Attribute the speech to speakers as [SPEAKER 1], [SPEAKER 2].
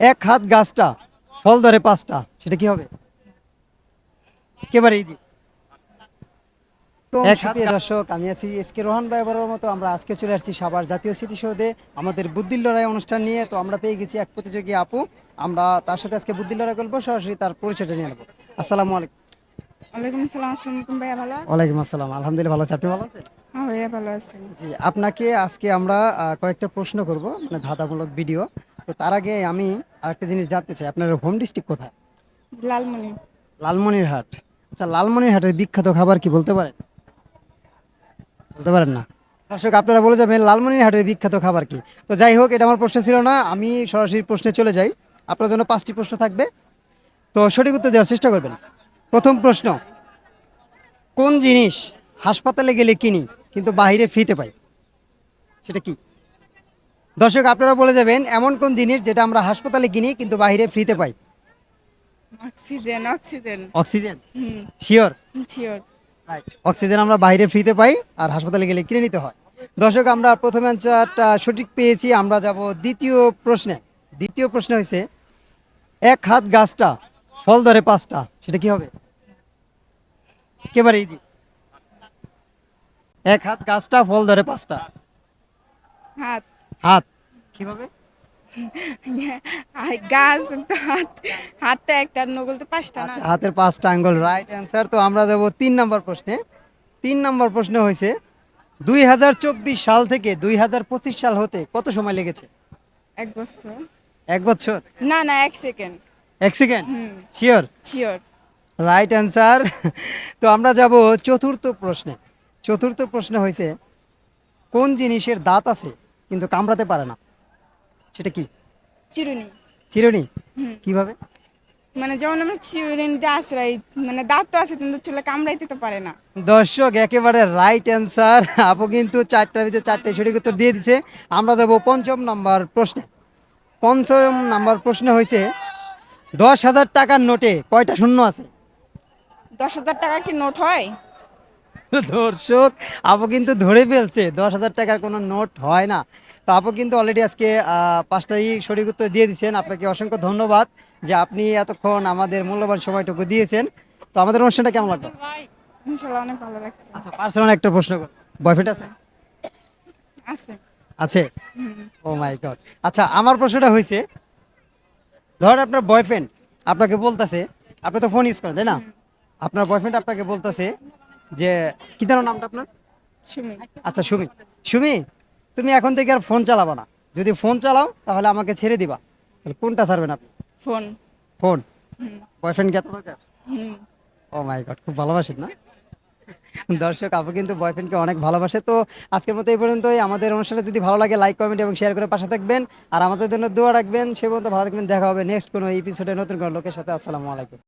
[SPEAKER 1] এক হাত গাছটা ফল ধরে পাঁচটা সেটা কি হবে? একেবারে ইজি দর্শক আমি আছি এস কে রোহান ভাই বরাবর মতো। আমরা আজকে চলে আসছি সাভার জাতীয় স্মৃতিসৌধে। আমাদের বুদ্ধির লড়াই অনুষ্ঠান নিয়ে তো আমরা পেয়ে গেছি এক প্রতিযোগী আপু। আমরা তার সাথে আজকে বুদ্ধির লড়াই করব সরাসরি তার পরিচয়টা নিয়ে নেব। আসসালামু আলাইকুম।
[SPEAKER 2] ওয়ালাইকুম আসসালাম আসসালামু আলাইকুম ভাইয়া ভালো
[SPEAKER 1] ওয়ালাইকুম আসসালাম আলহামদুলিল্লাহ ভালো আছি। আপনি ভালো আছেন?
[SPEAKER 2] হ্যাঁ ভাইয়া ভালো আছেন
[SPEAKER 1] জি আপনাকে আজকে আমরা কয়েকটা প্রশ্ন করব মানে ধাঁধামূলক ভিডিও। তো তার আগে আমি আরেকটা জিনিস জানতে চাই। আপনার হোম ডিস্ট্রিক্ট কোথায়?
[SPEAKER 2] লালমনি।
[SPEAKER 1] লালমনিরহাট। আচ্ছা লালমনিরহাটের বিখ্যাত খাবার কি বলতে পারেন? বলতে পারেন না। দর্শক আপনারা বলে যাবেন লালমনিরহাটের বিখ্যাত খাবার কি। তো যাই হোক এটা আমার প্রশ্ন ছিল না। আমি সরাসরি প্রশ্নে চলে যাই। আপনার জন্য পাঁচটি প্রশ্ন থাকবে। তো সঠিক উত্তর দেওয়ার চেষ্টা করবেন। প্রথম প্রশ্ন কোন জিনিস হাসপাতালে গেলে কিনি কিন্তু বাইরে ফ্রিতে পাই? সেটা কি? দর্শক আপনারা বলে যাবেন এমন কোন জিনিস যেটা আমরা হাসপাতালে কিনি কিন্তু বাইরে ফ্রিতে পাই?
[SPEAKER 2] Oxygen oxygen.
[SPEAKER 1] Oxygen? Sure
[SPEAKER 2] sure
[SPEAKER 1] right oxygen আমরা বাইরে ফ্রিতে পাই আর হাসপাতালে গেলে কিনে নিতে হয়। দর্শক আমরা প্রথম অ্যান্সারটা সঠিক পেয়েছি আমরা যাব দ্বিতীয় প্রশ্নে। দ্বিতীয় প্রশ্ন হয়েছে এক হাত গাছটা ফল ধরে পাঁচটা সেটা কি হবে? একেবারে ইজি এক হাত গাছটা ফল ধরে পাঁচটা।
[SPEAKER 2] হাত।
[SPEAKER 1] হাত। কীভাবে?
[SPEAKER 2] আর গাছ তো হাত হাতটা একটা নগল তো পাঁচটা
[SPEAKER 1] আচ্ছা হাতের পাঁচটা আঙ্গুল রাইট অ্যান্সার তো আমরা যাব তিন নম্বর প্রশ্নে। তিন নম্বর প্রশ্ন হয়েছে দুই হাজার চব্বিশ সাল থেকে দুই হাজার পঁচিশ সাল হতে কত সময় লেগেছে?
[SPEAKER 2] এক বছর।
[SPEAKER 1] এক বছর?
[SPEAKER 2] না না এক সেকেন্ড।
[SPEAKER 1] এক second? Sure
[SPEAKER 2] sure
[SPEAKER 1] right answer তো আমরা যাব চতুর্থ প্রশ্নে। চতুর্থ প্রশ্ন হয়েছে কোন জিনিসের দাঁত আছে? কিন্তু কামড়াতে পারে না। সেটা কি?
[SPEAKER 2] চিরুনি।
[SPEAKER 1] চিরুনি? কীভাবে?
[SPEAKER 2] মানে যেমন আমরা চিরুনিতে আশ্রয় মানে দাঁত তো আছে কিন্তু চুলে কামড়াইতে তো পারে না।
[SPEAKER 1] দর্শক একেবারে রাইট অ্যান্সার আপু কিন্তু চারটার ভিতরে চারটে সঠিক উত্তর দিয়ে দিছে। আমরা দেবো পঞ্চম নাম্বার প্রশ্নে। পঞ্চম নাম্বার প্রশ্ন হয়েছে দশ হাজার টাকার নোটে কয়টা শূন্য আছে?
[SPEAKER 2] দশ হাজার টাকা কি নোট হয়?
[SPEAKER 1] দর্শক আপু কিন্তু ধরে ফেলছে দশ হাজার টাকার কোনো নোট হয় না। তো আপু কিন্তু অলরেডি আজকে পাঁচটাই সঠিক উত্তর দিয়ে দিচ্ছেন আপনাকে অসংখ্য ধন্যবাদ যে আপনি এতক্ষণ আমাদের মূল্যবান সময়টুকু দিয়েছেন। তো আমাদের অনুষ্ঠানটা কেমন লাগল?
[SPEAKER 2] ইনশাল্লাহ অনেক ভালো লাগছে।
[SPEAKER 1] আচ্ছা পার্সোনাল একটা প্রশ্ন বয়ফ্রেন্ড আছে?
[SPEAKER 2] আছে।
[SPEAKER 1] আছে? ও মাই গড আচ্ছা আমার প্রশ্নটা হয়েছে ধরেন আপনার বয়ফ্রেন্ড আপনাকে বলতেছে আপনি তো ফোন ইউজ করেন তাই না? আপনার বয়ফ্রেন্ড আপনাকে বলতেছে যে কি ধরনের নামটা আপনার?
[SPEAKER 2] সুমি।
[SPEAKER 1] আচ্ছা সুমি। সুমি তুমি এখন থেকে আর ফোন চালাবা না। যদি ফোন চালাও তাহলে আমাকে ছেড়ে দিবা। তাহলে কোনটা ছাড়বেন আপনি?
[SPEAKER 2] ফোন।
[SPEAKER 1] ফোন? বয়ফ্রেন্ড দরকার? ও মাই গড খুব ভালোবাসেন না? দর্শক আপু কিন্তু বয়ফ্রেন্ডকে অনেক ভালোবাসে। তো আজকের মতো এই পর্যন্তই। আমাদের অনুষ্ঠানে যদি ভালো লাগে লাইক কমেন্ট এবং শেয়ার করে পাশে থাকবেন। আর আমাদের জন্য দোয়া রাখবেন। সে পর্যন্ত ভালো থাকবেন। দেখা হবে নেক্সট কোনো এপিসোডে নতুন কোনো লোকের সাথে। আসসালামু আলাইকুম।